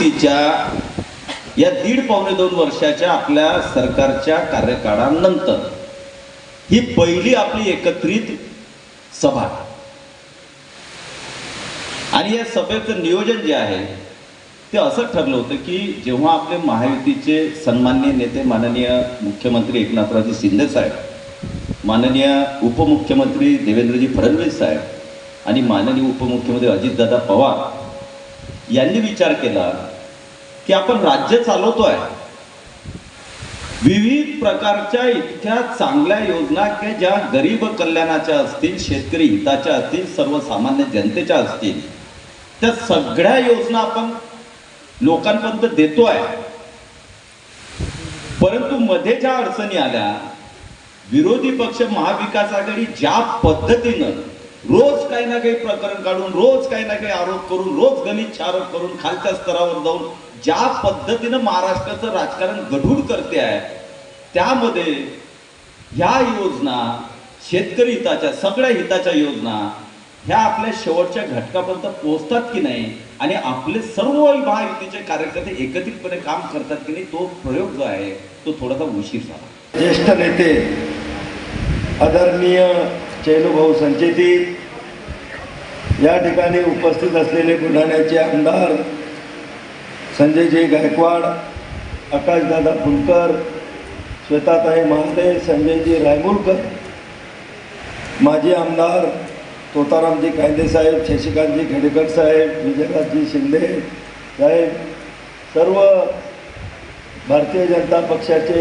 तिच्या या दीड पावणे दोन वर्षाच्या आपल्या सरकारच्या कार्यकाळानंतर ही पहिली आपली एकत्रित सभा. आणि या सभेचं नियोजन जे आहे ते असं ठरलं होतं की जेव्हा आपले महायुतीचे सन्माननीय नेते माननीय मुख्यमंत्री एकनाथराजे शिंदे साहेब माननीय उपमुख्यमंत्री देवेंद्रजी फडणवीस साहेब आणि माननीय उपमुख्यमंत्री अजितदादा पवार यांनी विचार केला की आपण राज्य चालवतोय. विविध प्रकारच्या इतक्या चांगल्या योजना की ज्या गरीब कल्याणाच्या असतील शेतकरी हिताच्या असतील सर्वसामान्य जनतेच्या असतील त्या सगळ्या योजना आपण लोकांपर्यंत देतोय. परंतु मध्ये ज्या अडचणी आल्या विरोधी पक्ष महाविकास आघाडी ज्या पद्धतीनं रोज काही ना काही प्रकरण काढून रोज काही ना काही आरोप करून रोज गणित आरोप करून खालच्या स्तरावर जाऊन ज्या पद्धतीनं महाराष्ट्राचं राजकारण गढूळ करते आहे त्यामध्ये ह्या योजना शेतकरी हिताच्या सगळ्या हिताच्या योजना ह्या आपल्या शेवटच्या घटकापर्यंत पोहोचतात की नाही? आणि आपले सर्व महायुतीचे कार्यकर्ते एकत्रितपणे काम करतात की नाही तो प्रयोग जो आहे तो थोडासा उशीर झाला. ज्येष्ठ नेते आदरणीय चैनुभाऊ संचेती या ठिकाणी उपस्थित असलेले बुलढाण्याचे आमदार संजयजी गायकवाड आकाशदादा फुलकर श्वेताताई महाले संजयजी रायमुलकर माजी आमदार तोतारामजी कायदेसाहेब शशिकांतजी खेडेकर साहेब विजयराजजी शिंदे साहेब सर्व भारतीय जनता पक्षाचे